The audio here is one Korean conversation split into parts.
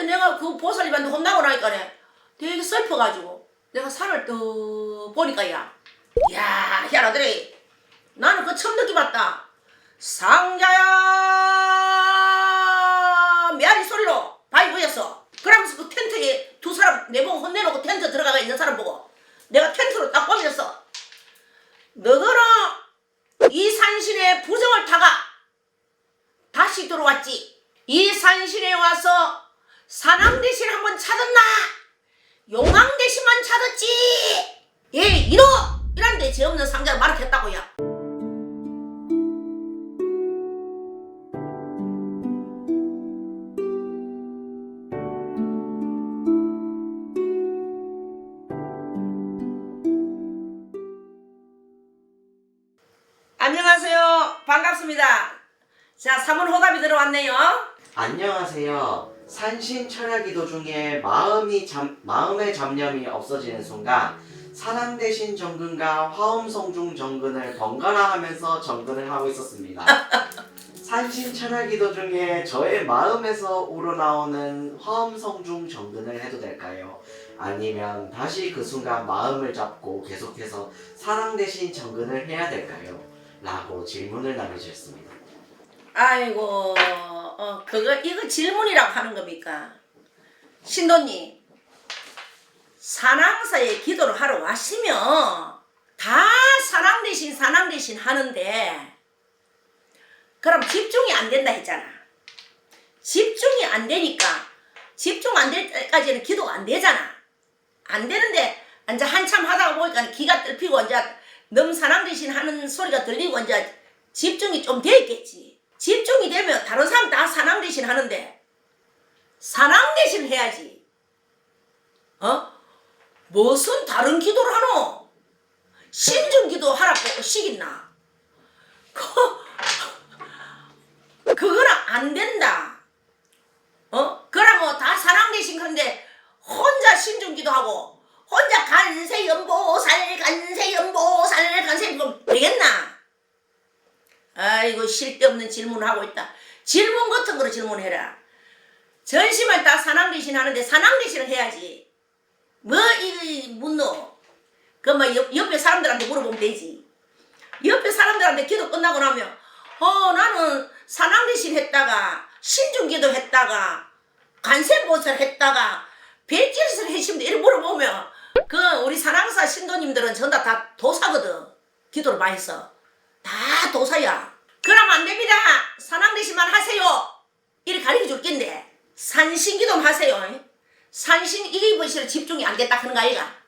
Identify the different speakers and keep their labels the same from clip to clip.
Speaker 1: 그때 내가 그 보살님한테 혼나고 나니까네 되게 슬퍼가지고 내가 산을 또 보니까 야, 야, 희한하더래. 나는 그거 처음 느껴봤다. 상자야 메아리 소리로 바위 보였어. 그러면서 그 텐트에 두 사람 내보고 혼내놓고 텐트 들어가가 있는 사람 보고 내가 텐트로 딱 보면서 너더러 이 산신의 부정을 타가 다시 들어왔지. 이 산신에 와서 산왕 대신 한번 찾았나? 용왕 대신만 찾았지. 예, 이놈! 이란데 죄 없는 상자를 마르겠다고요. 안녕하세요. 반갑습니다. 자, 사문 호답이 들어왔네요.
Speaker 2: 안녕하세요. 산신 철야기도 중에 마음이 잠, 마음의 잡념이 없어지는 순간 사랑 대신 정근과 화엄성중 정근을 번갈아 하면서 정근을 하고 있었습니다. 산신 철야기도 중에 저의 마음에서 우러나오는 화엄성중 정근을 해도 될까요? 아니면 다시 그 순간 마음을 잡고 계속해서 사랑 대신 정근을 해야 될까요? 라고 질문을 남겨주셨습니다.
Speaker 1: 아이고, 어, 그거, 이거 질문이라고 하는 겁니까? 신도님, 산왕사에 기도를 하러 왔으면 다 산왕 대신 산왕 대신 하는데, 그럼 집중이 안 된다 했잖아. 집중이 안 되니까, 집중 안 될 때까지는 기도가 안 되잖아. 안 되는데, 이제 한참 하다가 보니까 기가 뜰피고, 이제 넘 산왕 대신 하는 소리가 들리고, 이제 집중이 좀 돼 있겠지. 집중이 되면 다른 사람 다 산왕 대신 하는데 산왕 대신 해야지. 어? 무슨 다른 기도를 하노? 신중 기도 하라고 시겠나? 그, 그거는 안 된다. 어? 그러면 다 산왕 대신 하는데 혼자 신중 기도하고 혼자 간세 연보살 간세 연보살 간세연보 되겠나? 아이고 쓸데없는 질문을 하고 있다. 질문 같은 거로 질문해라. 전심을 다 산왕 대신 하는데 산왕 대신을 해야지. 뭐 이거 묻노? 그뭐 옆에 사람들한테 물어보면 되지. 옆에 사람들한테 기도 끝나고 나면 어 나는 산왕 대신 했다가 신중기도 했다가 간세보살 했다가 백지를 했습니다. 이렇게 물어보면 그 우리 산왕사 신도님들은 전부 다 도사거든. 기도를 많이 써. 다 도사야. 그러면 안 됩니다. 대신만 하세요. 이렇게 가르쳐 줄 낀데 산신기도 하세요. 산신 이게 보시면 집중이 안 됐다 하는 거 아이가?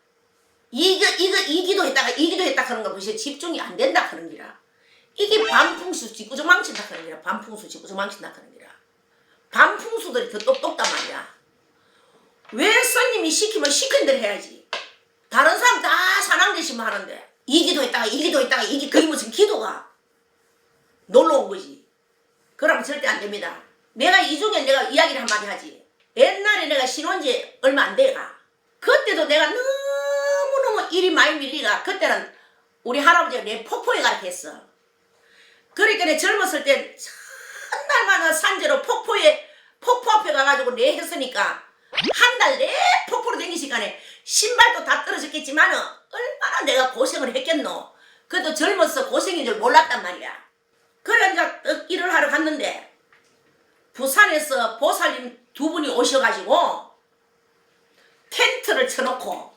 Speaker 1: 이거 이거 이 기도 했다가 이 기도 했다 하는 거 보시면 집중이 안 된다 하는 기라. 이게 반풍수 짓구정 망친다 하는 기라. 반풍수 짓구정 망친다 하는 기라. 반풍수들이 더 똑똑단 말이야. 왜 스님이 시키면 시킨 대로 해야지. 다른 사람 다 대신만 하는데 이 기도 했다가 이 기도 했다가 이게 그게 무슨 기도가 놀러 온 거지. 그러면 절대 안 됩니다. 내가 이 중에 내가 이야기를 한마디 하지. 옛날에 내가 신혼지 얼마 안 돼가. 그때도 내가 너무너무 일이 많이 밀리가 그때는 우리 할아버지가 내 폭포에 가르쳐 했어. 그러니까 내 젊었을 때 첫날마다 산재로 폭포에 폭포 앞에 가가지고 내 했으니까 한 달 내 폭포로 댕기 시간에 신발도 다 떨어졌겠지만은 얼마나 내가 고생을 했겠노. 그래도 젊어서 고생인 줄 몰랐단 말이야. 그래 이제 떡 일을 하러 갔는데 부산에서 보살님 두 분이 오셔가지고 텐트를 쳐놓고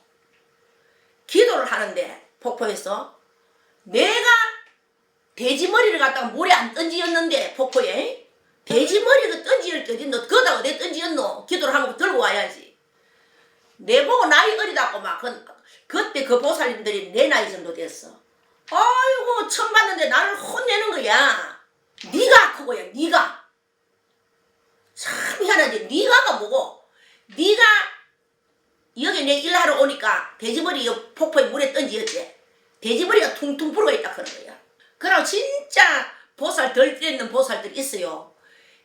Speaker 1: 기도를 하는데 폭포에서 내가 돼지머리를 갖다가 물에 안 던지었는데 폭포에 돼지머리를 던지을 때 어디 너 그거다 어디 던지었노 기도를 하고 들고 와야지 내보고 나이 어리다고 막 그, 그때 그 보살님들이 내 나이 정도 됐어. 아이고 처음 봤는데 나를 혼내는 거야. 네가 그거야 네가. 참 희한하지. 네가가 뭐고? 네가 여기 내 일하러 오니까 돼지머리 요 폭포에 물에 던지었지. 돼지머리가 퉁퉁 불어가 있다 그런 거야. 그럼 진짜 보살 덜 때는 보살들이 있어요.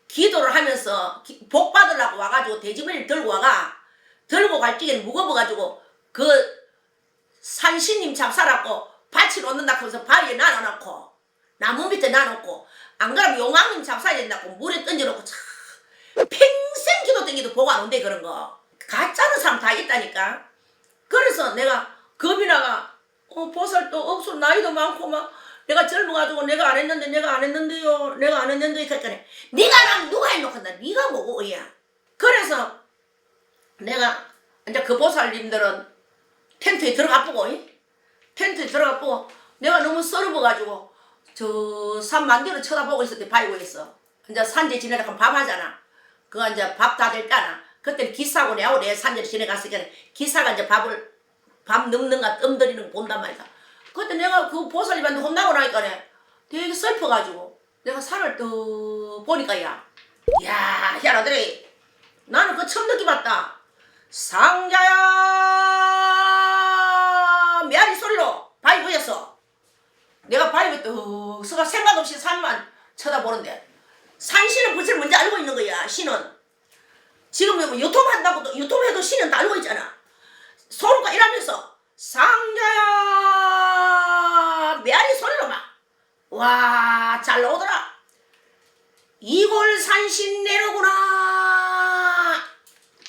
Speaker 1: 기도를 하면서 기- 복 받으려고 와가지고 돼지머리를 들고 와가 들고 갈 적에는 무거워가지고 그 산신님 잡사라고 밭이 놓는다 하면서 바위에 놔놓고 나무 밑에 놔놓고 안 그러면 용왕님 잡사야 된다고 물에 던져놓고 참 평생 기도 댕기도 보고 안 온대 그런 거. 가짜는 사람 다 있다니까. 그래서 내가 겁이 나가 어 보살도 억수 나이도 많고 막 내가 젊어가지고 내가 안 했는데 내가 안 했는데요 내가 안 했는데 그랬더니 네가 랑 누가 해놓고 나? 네가 뭐고 어야. 그래서 내가 이제 그 보살님들은 텐트에 들어가 보고 이? 텐트에 들어가 보고 내가 너무 썰어버가지고 저 산 만대로 쳐다보고 있을 때 바이고 있어. 이제 산재 지내다가 밥 하잖아. 그거 이제 밥 다 될 때나. 그때 기사하고 내하고 내 산재 지내갔으니까 기사가 이제 밥을 밥 넣는가 뜸들이는 거 본단 말이야 그때 내가 그 보살님한테 혼나고 나니까 되게 슬퍼가지고. 내가 산을 또 보니까 야, 야, 희한하더래. 나는 그거 처음 느껴봤다. 상자야 메아리 소리로 바이브였어. 내가 바이브 또 서가 생각 없이 산만 쳐다보는데 산신은 불실 뭔지 알고 있는 거야. 신은 지금 뭐 유튜브 한다고도 유튜브 해도 신은 다 알고 있잖아. 서로가 일하면서 상자야 메아리 소리로 막 와, 잘 나오더라. 이골 산신 내려구나.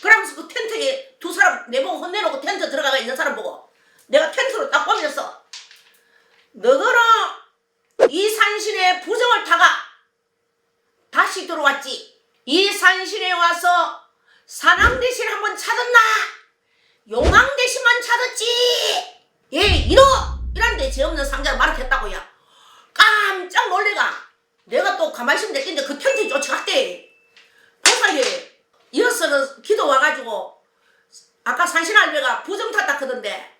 Speaker 1: 그러면서 그 텐트에 두 사람 내보고 혼내놓고 텐트 들어가가 있는 사람 보고 내가 텐트로 딱 보면서 너거는 이 산신의 부정을 타가 다시 들어왔지. 이 산신에 와서 사남 대신 한번 찾았나? 용왕 대신만 찾았지. 예, 이놈! 이란데 죄 없는 상자를 말았겠다고요. 깜짝 놀래가. 내가 또 가만히 있으면 될텐데 그 텐트에 쫓아갔대. 보살이 이어서는 기도 와가지고 아까 산신할배가 부정 탔다 크던데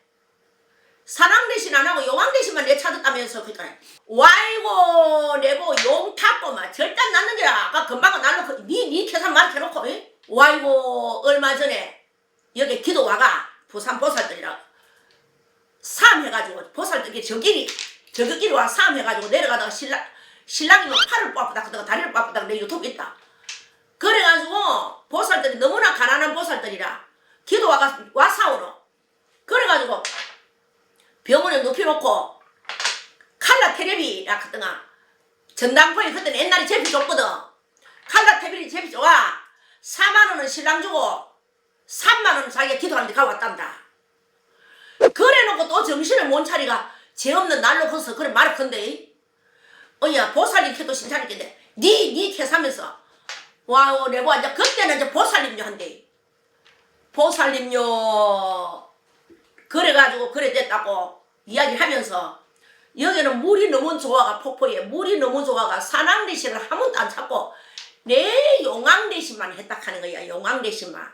Speaker 1: 사랑 대신 안 하고 용왕 대신만 내 찾았다면서 그니까 와이고 내고 용 탔고 막 절대 안 났는 게라 아까 금방은 날로 니니 계산 말 해놓고 이? 와이고 얼마 전에 여기 기도 와가 부산 보살들이라 삼 해가지고 보살들이 저길이 저길이 와삼 해가지고 내려가다가 신랑 신랑이 뭐 팔을 뻗다 그다가 다리를 뻗다 내 유튜브 있다. 그래가지고 보살들이 너무나 가난한 보살들이라 기도 와가 와 사오러 그래가지고 병원에 눕혀놓고 칼라 테레비라 그랬더가 전당포에 그때는 옛날에 제비 줬거든. 칼라 테레비 제비 좋아 4만 원은 신랑 주고 3만 원은 자기가 기도하는데 가왔단다 그래놓고 또 정신을 못 차리가 죄 없는 날로 커서 그래 말을 건데. 어야 보살님 캐도 신차리겠네 니니 캐사면서. 와우 내보 이제 그때는 이제 보살님요 한대 보살님요. 그래가지고 그래 됐다고 이야기하면서 여기는 물이 너무 좋아가 폭포에 물이 너무 좋아가 산왕 대신을 한 번도 안 찾고 내 용왕 대신만 했다 하는 거야 용왕 대신만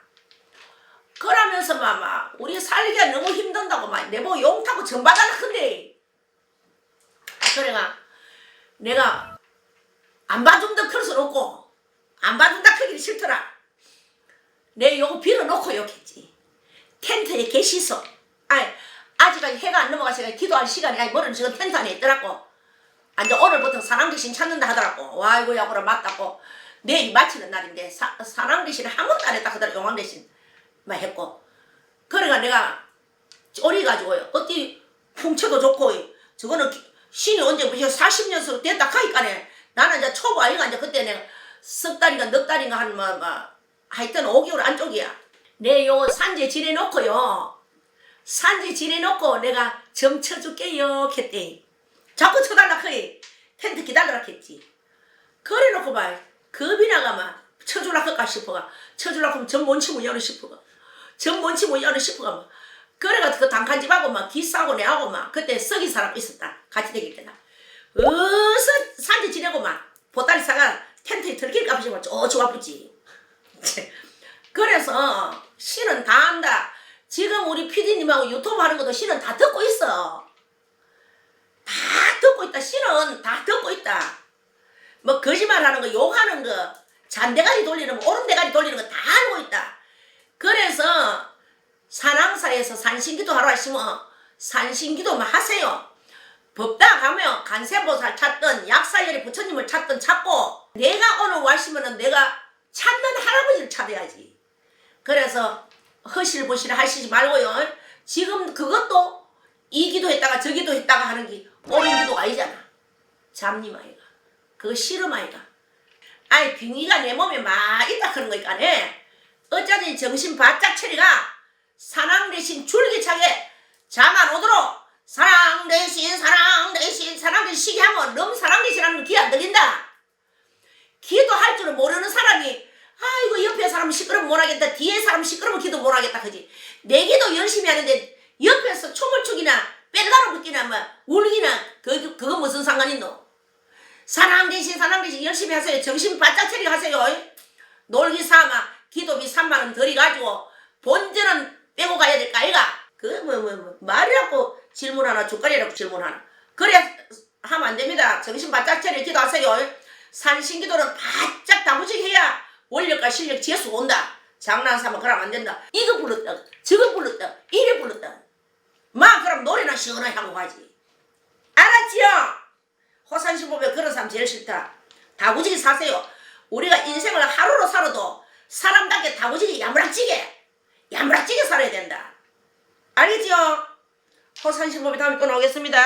Speaker 1: 그러면서 마마 우리 살기가 너무 힘든다고 막 내보 용 타고 전바다나 큰데. 그래가 내가 안 봐준다 클 수는 없고 안 봐준다 크기 싫더라. 내 요거 빌어놓고 욕했지. 텐트에 계시소 아니 아직까지 해가 안 넘어가서 기도할 시간이 아니 뭐는 지금 텐트 안에 있더라고. 아, 이제 오늘부터 사랑 귀신 찾는다 하더라고. 와 이거 야구를 맞다고. 내일 마치는 날인데 사, 사랑 귀신을 한 번도 안 했다 하더라 용왕 대신 막 했고. 그래가 내가 쫄이가지고 어디 풍채도 좋고 저거는 기- 신이 언제 무슨 40년씩 됐다 하니까네. 나는 이제 초보 아이가 이제 그때 내가 석 달인가 넉 달인가 한 뭐, 뭐 하여튼 5개월 안쪽이야. 내 요 산재 지내놓고요. 산재 지내놓고 내가 점 쳐줄게요. 했대. 자꾸 쳐달라 그래. 텐트 기다려라 했지. 그래 놓고 봐 겁이 나가 막 쳐줄라 할까 싶어가 쳐줄라 하면 전못 치면 여는 싶어가 전못 치면 여는 싶어가 막 그래가 그 단칸집하고 막 기싸고 내하고 막 그때 썩인 사람 있었다. 같이 다닐 때나. 어서 산지 지내고 막 보따리 사가 텐트에 들킬까 싶어 쪼쪼 아프지. 그래서 신은 다 안다. 지금 우리 PD님하고 유튜브 하는 것도 신은 다 듣고 있어. 다 듣고 있다. 신은 다 듣고 있다. 뭐 거짓말하는 거 욕하는 거 잔대가리 돌리는 거 오른대가리 돌리는 거 다 알고 있다 그래서 산왕사에서 산신기도 하러 하시면 산신기도만 하세요? 법당 가면 간세보살 찾든 약사열이 부처님을 찾든 찾고 내가 오늘 와시면은 내가 찾는 할아버지를 찾아야지. 그래서 허실보실 하시지 말고요. 지금 그것도 이 기도했다가 저 기도했다가 하는 게 옳은 기도가 아니잖아. 잡님 아이가. 그거 싫음 아이가. 아이 빙의가 내 몸에 막 있다 그런 거니까 네 어쩌니 정신 바짝 차리가 사랑 대신 줄기차게 잠안 오도록 사랑 대신 사랑 대신 사랑 대신 시기 하면 너무 사랑 대신 하면 귀안 들린다. 기도할 줄은 모르는 사람이 아이고 옆에 사람 시끄러면 못하겠다. 뒤에 사람 시끄러면 기도 못하겠다. 그지? 내 기도 열심히 하는데 옆에서 춤을 추기나 뺄가루 붙기나 뭐 울기나 그, 그거 무슨 상관 있노? 사랑 대신 사랑 대신 열심히 하세요. 정신 바짝 차리게 하세요. 놀기 삼아 기도비 3만원 들이가지고 본전은 빼고 가야 될까 아이가? 그 뭐 뭐 뭐 말이라고 질문 하나 족가리라고 질문 하나. 그래 하면 안 됩니다. 정신 바짝 차리게 기도하세요. 산신기도는 바짝 다부지게 해야 원력과 실력 재수 온다. 장난 삼아 그러면 안 된다. 이거 불렀다 저거 불렀다 이래 불렀다. 막 그럼 노래나 시원하게 하고 가지. 알았지요? 호산신법에 그런 사람 제일 싫다. 다부지게 사세요. 우리가 인생을 하루로 살아도 사람답게 다부지게 야무락지게 야무락지게 살아야 된다 알겠지요? 호산신법에 다음에 또 나오겠습니다